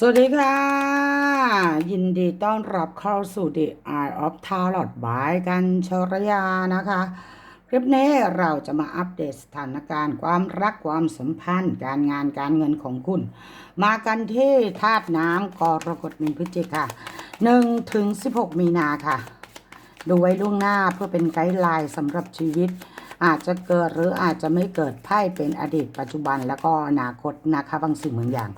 สวัสดีค่ะ ยินดีต้อนรับเข้าสู่ The Eye of Tarot by กันชรยานะคะ คลิปนี้เราจะมาอัปเดตสถานการณ์ความรักความสัมพันธ์ การงานการเงินของคุณ มากันที่ธาตุน้ำกรกฎมินพฤศจิกค่ะ1ถึง16 มีนาค่ะ ดูไว้ล่วงหน้าเพื่อเป็นไกด์ไลน์สำหรับชีวิต อาจจะเกิดหรืออาจจะไม่เกิดไพ่เป็นอดีตปัจจุบันแล้วก็อนาคตนะคะบางสิ่งบางอย่าง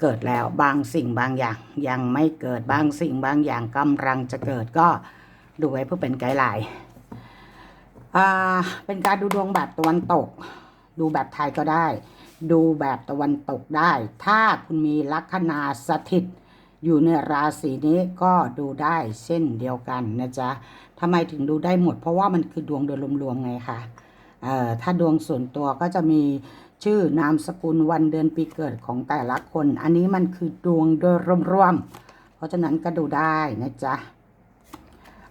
เกิดแล้วบางสิ่งบางอย่าง ยังไม่เกิดบางสิ่งบางอย่างกำลังจะเกิดก็ดูไว้เพื่อเป็นไกด์ไลน์อ่าเป็นการดูดวงแบบตะวันตก ดูแบบไทยก็ได้ ดูแบบตะวันตกได้ ถ้าคุณมีลัคนาสถิตอยู่ในราศีนี้ก็ดูได้เช่นเดียวกันนะจ๊ะทำไมถึงดูได้หมด เพราะว่ามันคือดวงโดยรวมๆไงคะเอ่อถ้าดวงส่วนตัวก็จะมี ชื่อนามสกุลวันเดือนปีเกิดของแต่ละคน อันนี้มันคือดวงโดยรวมๆ เพราะฉะนั้นก็ดูได้นะจ๊ะ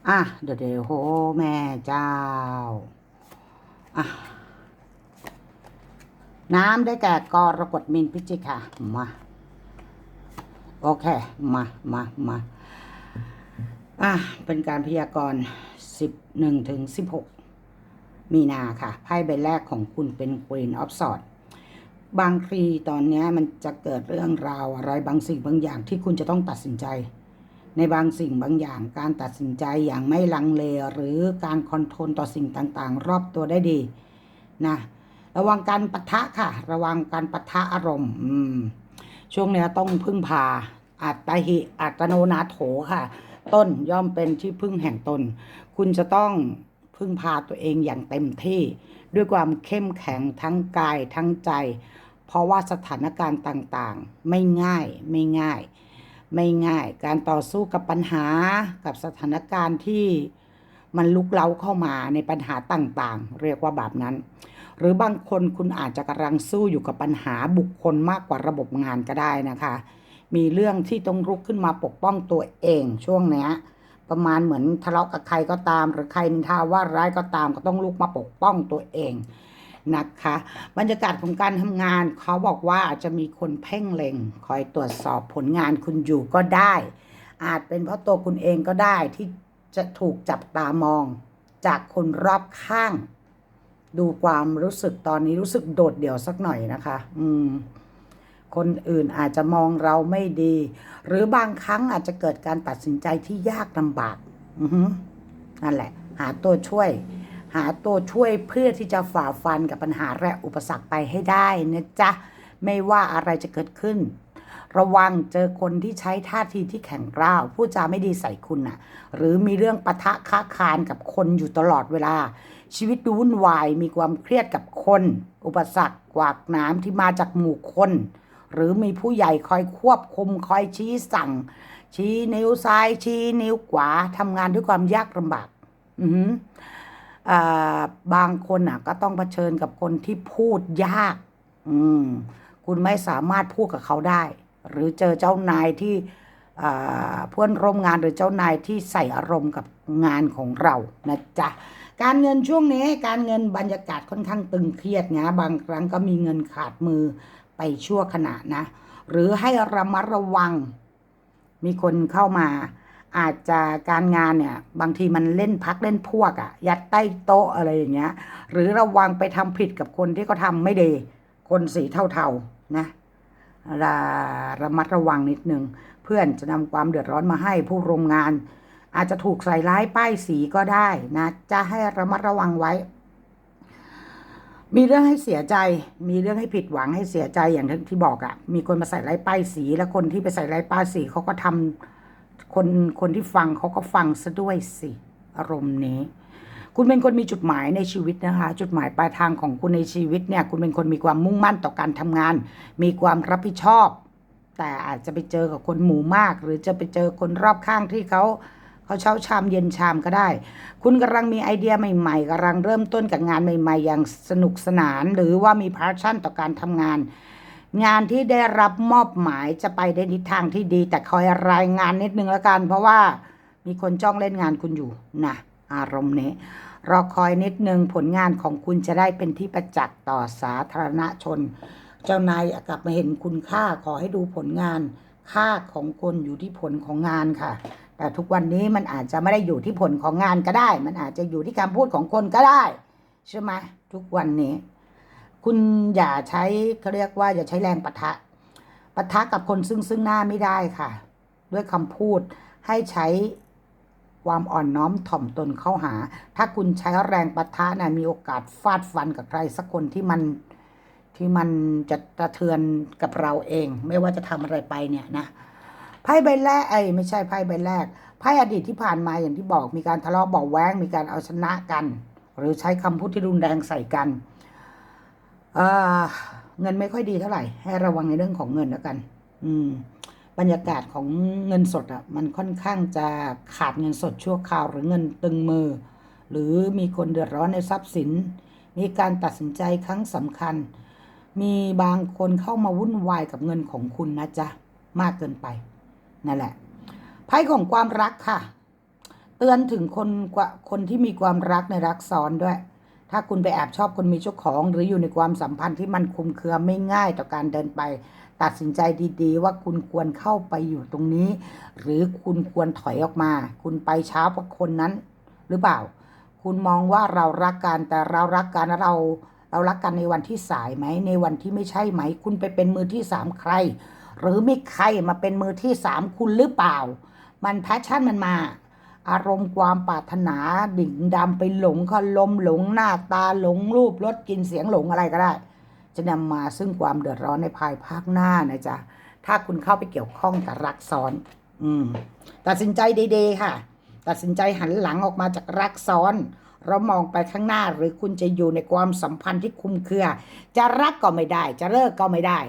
อะ เดี๋ยวเดี๋ยวโหแม่เจ้า อะ น้ำได้แก่กรกฎมินพิจิกค่ะ มา โอเค มา มา มา อะ เป็นการพยากรณ์11ถึง16มีนาค่ะ ไพ่ใบแรกของคุณเป็น Queen of Swords บางทีตอนนี้มันจะเกิดเรื่องราวอะไรบางสิ่งบางอย่างที่คุณจะต้องตัดสินใจ ในบางสิ่งบางอย่างการตัดสินใจอย่างไม่ลังเลหรือการคอนโทรลต่อสิ่งต่างๆ รอบตัวได้ดีนะระวังการปะทะค่ะ ระวังการปะทะอารมณ์ช่วงนี้ต้องพึ่งพาอัตตหิอัตโนนาโถค่ะ ต้นย่อมเป็นที่พึ่งแห่งตน คุณจะต้อง พึ่งพาตัวเองอย่างเต็มที่ ด้วยความเข้มแข็งทั้งกายทั้งใจ เพราะว่าสถานการณ์ต่างๆ ไม่ง่ายไม่ง่าย ไม่ง่าย การต่อสู้กับปัญหากับสถานการณ์ที่มันลุกเล้าเข้ามาในปัญหาต่างๆ เรียกว่าแบบนั้น หรือบางคนคุณอาจจะกำลังสู้อยู่กับปัญหาบุคคลมากกว่าระบบงานก็ได้นะคะ มีเรื่องที่ต้องลุกขึ้นมาปกป้องตัวเองช่วงเนี้ย ประมาณเหมือนทะเลาะกับใครก็ตาม หรือใครนินทาว่าร้ายก็ตามก็ต้องลุกมาปกป้องตัวเองนะคะ บรรยากาศของการทำงานเขาบอกว่าอาจจะมีคนเพ่งเล็ง คอยตรวจสอบผลงานคุณอยู่ก็ได้ อาจเป็นเพราะตัวคุณเองก็ได้ที่จะถูกจับตามอง จากคนรอบข้าง ดูความรู้สึกตอนนี้รู้สึกโดดเดี่ยวสักหน่อยนะคะ อืม คนอื่นอาจจะมองเราไม่ดี หรือบางครั้งอาจจะเกิดการตัดสินใจที่ยากลำบากอือฮึนั่นแหละ หาตัวช่วย หาตัวช่วยเพื่อที่จะฝ่าฟันกับปัญหาและอุปสรรคไปให้ได้นะจ๊ะ ไม่ว่าอะไรจะเกิดขึ้น ระวังเจอคนที่ใช้ท่าทีที่แข็งกร้าวพูดจาไม่ดีใส่คุณน่ะ หรือมีเรื่องปะทะค้าคารกับคนอยู่ตลอดเวลา ชีวิตดูวุ่นวายมีความเครียดกับคน อุปสรรคกวากน้ำที่มาจากหมู่คน หรือมีผู้ใหญ่คอยควบคุมคอยชี้สั่ง ชี้นิ้วซ้ายชี้นิ้วขวาทำงานด้วยความยากลำบากอือหืออ่าบางคนอะ ก็ต้องเผชิญกับคนที่พูดยาก อืมคุณไม่สามารถพูดกับเขาได้ หรือเจอเจ้านายที่อ่าเพื่อนร่วมงานหรือเจ้านายที่ใส่อารมณ์กับงานของเรานะจ๊ะการเงินช่วงนี้การเงินบรรยากาศค่อนข้างตึงเครียดนะบางครั้งก็มีเงินขาดมือ ไปชั่วขณะนะ หรือให้ระมัดระวัง มีคนเข้ามา อาจจะการงานเนี่ย บางทีมันเล่นพักเล่นพวกอะ่ะ ยัดใต้โต๊ะอะไรอย่างเงี้ย หรือระวังไปทำผิดกับคนที่เขาทำไม่ดี คนสีเทาๆนะระระมัดระวังนิดนึง เพื่อนจะนำความเดือดร้อนมาให้ผู้ร่วมงาน อาจจะถูกใส่ร้ายป้ายสีก็ได้นะ จะให้ระมัดระวังไว้ มีเรื่องให้เสียใจ มีเรื่องให้ผิดหวังให้เสียใจอย่างที่บอกอะ่ะ มีคนมาใส่ไร้ป้ายสี แล้วคนที่ไปใส่ไร้ป้ายสีเขาก็ทำคนคนที่ฟังเขาก็ฟังซะด้วยสิอารมณ์นี้ คุณเป็นคนมีจุดหมายในชีวิตนะคะ จุดหมายปลายทางของคุณในชีวิตเนี่ย คุณเป็นคนมีความมุ่งมั่นต่อการทำงาน มีความรับผิดชอบ แต่อาจจะไปเจอกับคนหมู่มาก หรือจะไปเจอคนรอบข้างที่เขา เขาเช้าชามเย็นชามก็ได้ คุณกำลังมีไอเดียใหม่ๆกำลังเริ่มต้นกับงานใหม่ ๆ อย่างสนุกสนาน หรือว่ามีพาชั่นต่อการทำงาน งานที่ได้รับมอบหมายจะไปในทิศทางที่ดี แต่คอยรายงานนิดนึงแล้วกัน เพราะว่ามีคนจ้องเล่นงานคุณอยู่นะอารมณ์นี้รอคอยนิดนึงผลงานของคุณจะได้เป็นที่ประจักษ์ต่อสาธารณชน เจ้านายกลับมาเห็นคุณค่าขอให้ดูผลงาน ค่าของคนอยู่ที่ผลของงานค่ะ แต่ทุกวันนี้มันอาจจะไม่ได้อยู่ที่ผลของงานก็ได้ มันอาจจะอยู่ที่คำพูดของคนก็ได้ ใช่ไหมทุกวันนี้ คุณอย่าใช้เขาเรียกว่า อย่าใช้แรงปะทะปะทะกับคนซึ่งซึ่งหน้าไม่ได้ค่ะ ด้วยคำพูดให้ใช้ความอ่อนน้อมถ่อมตนเข้าหา ถ้าคุณใช้แรงปะทะนะมีโอกาสฟาดฟันกับใครสักคนที่มันที่มันจะกระเทือนกับเราเอง ไม่ว่าจะทำอะไรไปเนี่ยนะ ไพ่ใบแรกไอ้ยไม่ใช่ไพ่ใบแรกไพ่อดีตที่ผ่านมาอย่างที่บอกมีการทะเลาะเบาแวงมีการเอาชนะกัน หรือใช้คำพูดที่รุนแรงใส่กันเเงินไม่ค่อยดีเท่าไหร่ ให้ระวังในเรื่องของเงินแล้วกัน อืม บรรยากาศของเงินสดอะ มันค่อนข้างจะขาดเงินสดชั่วคราว หรือเงินตึงมือ หรือมีคนเดือดร้อนในทรัพย์สิน มีการตัดสินใจครั้งสำคัญ มีบางคนเข้ามาวุ่นวายกับเงินของคุณนะจ๊ะ มากเกินไป นั่นแหละไพ่ของความรักค่ะ เตือนถึงคนคนที่มีความรักในรักซ้อนด้วย ถ้าคุณไปแอบชอบคนมีเจ้าของ หรืออยู่ในความสัมพันธ์ที่มันคุมเครือไม่ง่ายต่อการเดินไป ตัดสินใจดีๆ ว่าคุณควรเข้าไปอยู่ตรงนี้ หรือคุณควรถอยออกมา คุณไปช้ากว่าคนนั้น หรือเปล่า คุณมองว่าเรารักกันแต่เรารักกันเราเรารักกันในวันที่สายไหมในวันที่ไม่ใช่ไหม คุณไปเป็นมือที่สามใคร หรือมีใครมาเป็นมือที่สามคุณหรือเปล่า มันแพชชั่นมันมา อารมณ์ความปรารถนาดิ่งดำไปหลงคลมหลงหน้าตาหลงรูปรสกลินเสียงหลงอะไรก็ได้ จะนำมาซึ่งความเดือดร้อนในภายภาคหน้านะจ๊ะถ้าคุณเข้าไปเกี่ยวข้องกับรักซ้อน อืม ตัดสินใจดีๆค่ะ ตัดสินใจหันหลังออกมาจากรักซ้อนเรามองไปข้างหน้าหรือคุณจะอยู่ในความสัมพันธ์ที่คลุมเครือ จะรักก็ไม่ได้ จะเลิกก็ไม่ได้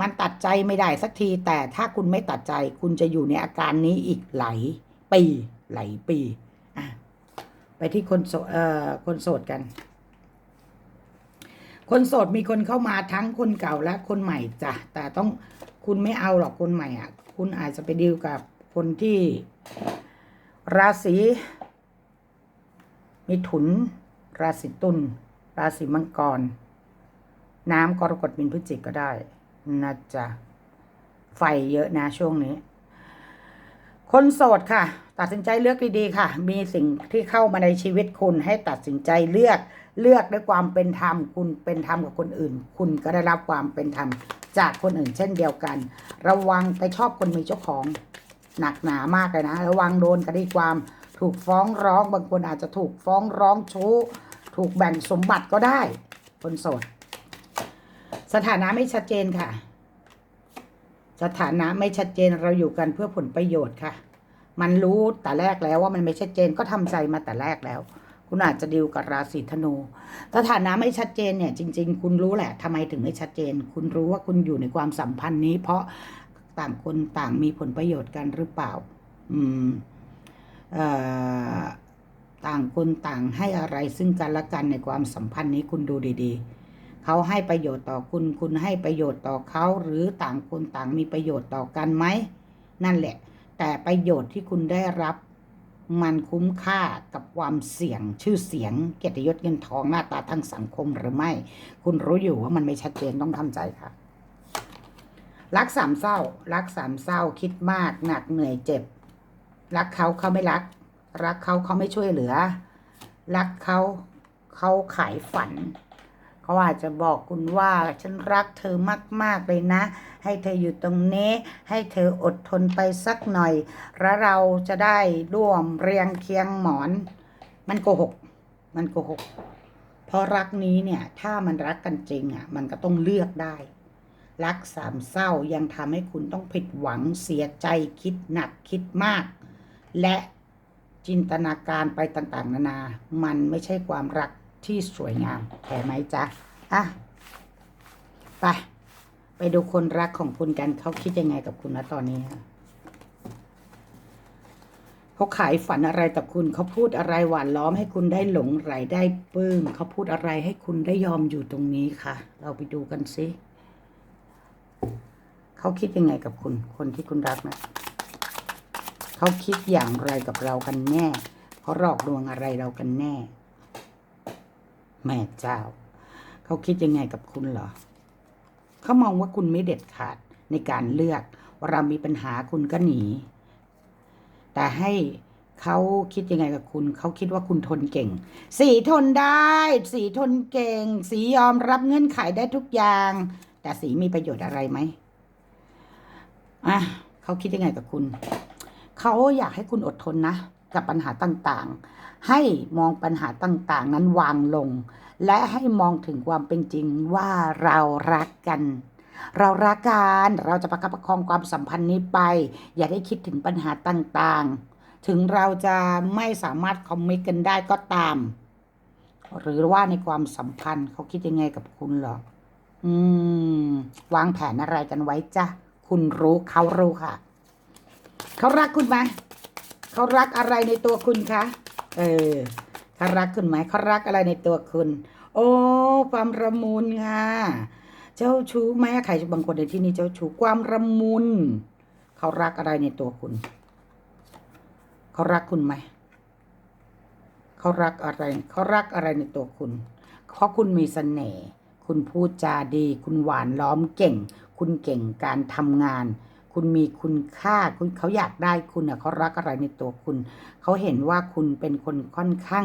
มันตัดใจไม่ได้สักที แต่ถ้าคุณไม่ตัดใจ คุณจะอยู่ในอาการนี้อีกหลายปีหลายปีอะไปที่คนโสเอ่อคนโสดกัน คนโสดมีคนเข้ามาทั้งคนเก่าและคนใหม่จ้ะแต่ต้องคุณไม่เอาหรอกคนใหม่อะ คุณอาจจะไปดีลกับคนที่ราศีมิถุน ราศีตุลราศีมังกร น้ำกรกฎมินพฤศจิกก็ได้ นะจ๊ะไฟเยอะนะช่วงนี้ คนโสดค่ะ ตัดสินใจเลือกดีๆค่ะ มีสิ่งที่เข้ามาในชีวิตคุณให้ตัดสินใจเลือกเลือกด้วยความเป็นธรรมคุณเป็นธรรมกับคนอื่น คุณก็ได้รับความเป็นธรรมจากคนอื่นเช่นเดียวกัน ระวังไปชอบคนมีเจ้าของ หนักหนามากเลยนะ ระวังโดนคดีความถูกฟ้องร้องบางคนอาจจะถูกฟ้องร้องชู้ถูกแบ่งสมบัติก็ได้ คนโสด สถานะไม่ชัดเจนค่ะ สถานะไม่ชัดเจนเราอยู่กันเพื่อผลประโยชน์ค่ะ มันรู้แต่แรกแล้วว่ามันไม่ชัดเจนก็ทำใจมาแต่แรกแล้ว คุณอาจจะดิวกับราศีธนู สถานะไม่ชัดเจนเนี่ย จริง ๆ คุณรู้แหละทำไมถึงไม่ชัดเจน คุณรู้ว่าคุณอยู่ในความสัมพันธ์นี้ เพราะต่างคนต่างมีผลประโยชน์กันหรือเปล่า อืมเอ่อต่างคนต่างให้อะไรซึ่งกันและกันในความสัมพันธ์นี้คุณดูดี ๆ เขาให้ประโยชน์ต่อคุณ คุณให้ประโยชน์ต่อเขาหรือต่างคนต่างมีประโยชน์ต่อกันไหม นั่นแหละ แต่ประโยชน์ที่คุณได้รับ มันคุ้มค่ากับความเสี่ยงชื่อเสียง เกียรติยศเงินทองหน้าตาทางสังคมหรือไม่ คุณรู้อยู่ว่ามันไม่ชัดเจนต้องทำใจค่ะ รักสามเศร้า รักสามเศร้าคิดมากหนักเหนื่อยเจ็บ รักเขาเขาไม่รัก รักเขาเขาไม่ช่วยเหลือ รักเขาเขาขายฝัน เขาอาจจะบอกคุณว่าฉันรักเธอมาก ๆ เลยนะ ให้เธออยู่ตรงนี้ ให้เธออดทนไปสักหน่อย แล้วเราจะได้ร่วมเรียงเคียงหมอน มันโกหก มันโกหก เพราะรักนี้เนี่ย ถ้ามันรักกันจริงอะ มันก็ต้องเลือกได้ รักสามเศร้ายังทำให้คุณต้องผิดหวังเสียใจคิดหนักคิดมาก และจินตนาการไปต่างๆ นานา มันไม่ใช่ความรัก ที่สวยงามแค่ไหมจ๊ะอะไปไปดูคนรักของคุณกันเขาคิดยังไงกับคุณนะตอนนี้ฮะเขาขายฝันอะไรกับคุณเขาพูดอะไรหวานล้อมให้คุณได้หลงไหลได้ปลื้มเขาพูดอะไรให้คุณได้ยอมอยู่ตรงนี้ค่ะ เราไปดูกันสิเขาคิดยังไงกับคุณ คนที่คุณรักนะเขาคิดอย่างไรกับเรากันแน่เขาหลอกลวงอะไรเรากันแน่ แม่เจ้า เขาคิดยังไงกับคุณเหรอ เขามองว่าคุณไม่เด็ดขาดในการเลือกเวลามีปัญหาคุณก็หนี แต่ให้เขาคิดยังไงกับคุณ เขาคิดว่าคุณทนเก่ง สีทนได้ สีทนเก่ง สียอมรับเงื่อนไขได้ทุกอย่าง แต่สีมีประโยชน์อะไรไหมอะเขาคิดยังไงกับคุณ เขาอยากให้คุณอดทนนะ กับปัญหาต่างๆ ให้มองปัญหาต่างๆ นั้นวางลง และให้มองถึงความเป็นจริงว่าเรารักกัน เรารักกันเราจะประคับประคองความสัมพันธ์นี้ไป อย่าได้คิดถึงปัญหาต่างๆ ถึงเราจะไม่สามารถคอมมิตกันได้ก็ตาม หรือว่าในความสัมพันธ์เขาคิดยังไงกับคุณเหรออืม วางแผนอะไรกันไว้จ้ะคุณรู้เขารู้ค่ะ เขารักคุณไหม เขารักอะไรในตัวคุณคะ เออเขารักคุณไหมเขารักอะไรในตัวคุณ โอ้ความระมุนค่ะ เจ้าชู้ไหมใครบางคนในที่นี้เจ้าชู้ความระมุนเขารักอะไรในตัวคุณ เขารักคุณไหมเขารักอะไร เขารักอะไรในตัวคุณ เพราะคุณมีเสน่ห์ คุณพูดจาดี คุณหวานล้อมเก่ง คุณเก่งการทำงาน คุณมีคุณค่าคุณเขาอยากได้คุณเน่ะเขารักอะไรในตัวคุณ เขาเห็นว่าคุณเป็นคนค่อนข้าง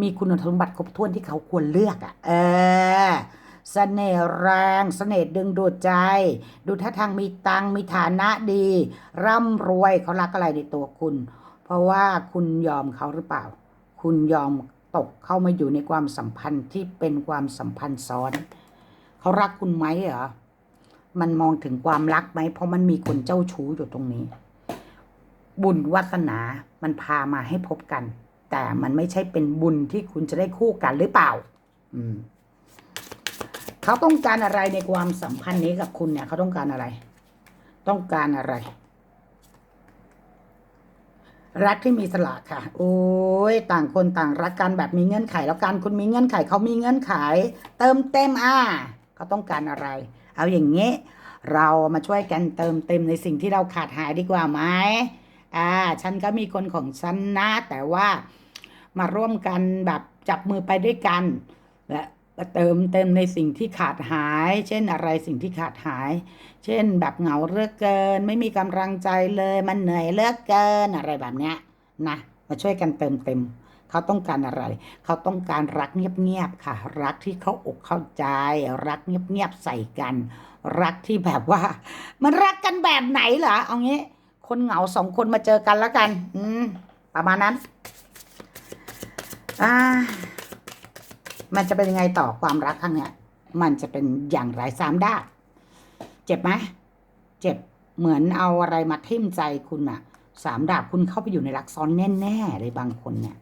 มีคุณสมบัติครบถ้วนที่เขาควรเลือกอะ เออเสน่ห์แรงเสน่ห์ดึงดูดใจ ดูท่าทางมีตังมีฐานะดี ร่ำรวยเขารักอะไรในตัวคุณ เพราะว่าคุณยอมเขาหรือเปล่า คุณยอมตกเข้ามาอยู่ในความสัมพันธ์ที่เป็นความสัมพันธ์ซ้อน เขารักคุณไหมเหรอ มันมองถึงความรักไหม เพราะมันมีคนเจ้าชู้อยู่ตรงนี้ บุญวาสนามันพามาให้พบกัน แต่มันไม่ใช่เป็นบุญที่คุณจะได้คู่กันหรือเปล่า อืม เขาต้องการอะไรในความสัมพันธ์นี้กับคุณเนี่ย เขาต้องการอะไร ต้องการอะไร รักที่มีสละค่ะ โอ้ยต่างคนต่างรักกันแบบมีเงื่อนไข แล้วกันคุณมีเงื่อนไข เขามีเงื่อนไข เติมเต็มอ่าเขาต้องการอะไร เอาอย่างนี้ เรามาช่วยกันเติมเต็มในสิ่งที่เราขาดหายดีกว่าไหมอ่าฉันก็มีคนของฉันนะแต่ว่ามาร่วมกันแบบจับมือไปด้วยกัน และเติมเต็มในสิ่งที่ขาดหาย เช่นอะไรสิ่งที่ขาดหาย เช่นแบบเหงาเลือกเกิน ไม่มีกำลังใจเลย มันเหนื่อยเลือกเกินอะไรแบบเนี้ยนะมาช่วยกันเติมเต็ม เขาต้องการอะไร เขาต้องการรักเงียบๆค่ะ รักที่เขาอกเข้าใจ รักเงียบๆใส่กัน รักที่แบบว่า มันรักกันแบบไหนเหรอเอางี้ คนเหงาสองคนมาเจอกันแล้วกัน อืมประมาณนั้น อ่า มันจะเป็นยังไงต่อความรักครั้งเนี้ยมันจะเป็นอย่างไรสามด้านเจ็บไหมเจ็บเหมือนเอาอะไรมาทิ่มใจคุณอะสามดาบคุณเข้าไปอยู่ในรักซ้อนแน่ๆเลยบางคนเนี่ย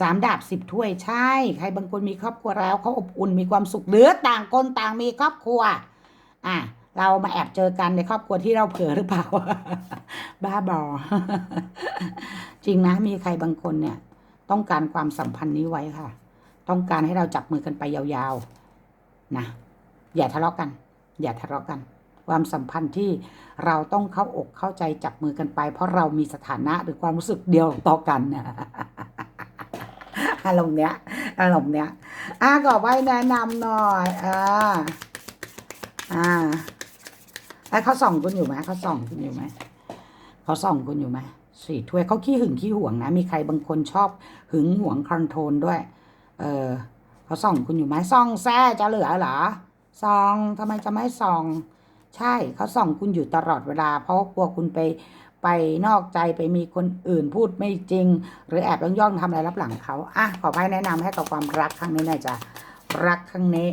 สามดาบสิบถ้วยใช่ ใครบางคนมีครอบครัวแล้วเขาอบอุ่นมีความสุขหรือต่างคนต่างมีครอบครัว อะเรามาแอบเจอกันในครอบครัวที่เราเผลอหรือเปล่า บ้าบอ จริงนะ มีใครบางคนเนี่ย ต้องการความสัมพันธ์นี้ไว้ค่ะ ต้องการให้เราจับมือกันไปยาวๆนะอย่าทะเลาะกัน อย่าทะเลาะกัน ความสัมพันธ์ที่เราต้องเข้าอกเข้าใจจับมือกันไป เพราะเรามีสถานะหรือความรู้สึกเดียวต่อกันนะ อารมณ์เนี้ยอารมณ์เนี้ยอะก็ไว้แนะนำหน่อยอ่าอ่าไอ้เขาส่องคุณอยู่ไหมเขาส่องคุณอยู่ไหมเขาส่องคุณอยู่ไหมสี่ถ้วยเขาขี้หึงขี้หวงนะ มีใครบางคนชอบหึงหวงคอนโทรลด้วย เออเขาส่องคุณอยู่ไหมส่องแซ่จะเหลือเหรอส่องทำไมจะไม่ส่อง ใช่เขาส่องคุณอยู่ตลอดเวลา เพราะว่ากลัวคุณไป ไปนอกใจไปมีคนอื่นพูดไม่จริง หรือแอบย่องย่องทำอะไรรับหลังเขาอะขอไปแนะนำให้กับความรักครั้งนี้หน่อยจ้ะรักครั้งนี้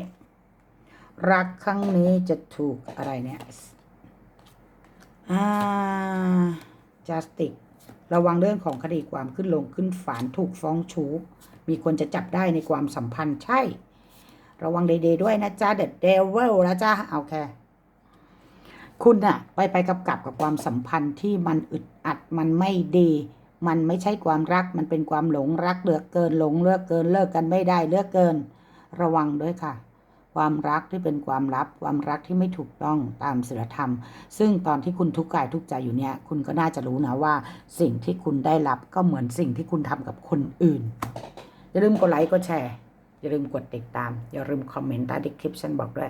รักครั้งนี้จะถูกอะไรเนี่ยอ่าจัสติกระวังเรื่องของคดีความขึ้นลงขึ้นศาลถูกฟ้องชู้มีคนจะจับได้ในความสัมพันธ์ใช่ ระวังเดย์ด้วยนะจ๊ะเดดเดวิลนะจ๊ะโอเค คุณอะไปไปกับกับกับความสัมพันธ์ที่มันอึดอัดมันไม่ดี มันไม่ใช่ความรักมันเป็นความหลงรักเลือกเกินหลงเลือกเกินเลิกกันไม่ได้เลือกเกิน ระวังด้วยค่ะ ความรักที่เป็นความลับ ความรักที่ไม่ถูกต้องตามศีลธรรม ซึ่งตอนที่คุณทุกข์กายทุกข์ใจอยู่เนี่ย คุณก็น่าจะรู้นะว่า สิ่งที่คุณได้รับก็เหมือนสิ่งที่คุณทำกับคนอื่นอย่าลืมกดไลค์กดแชร์อย่าลืมกดติดตาม อย่าลืมคอมเมนต์ใต้คลิปฉันบอกด้วย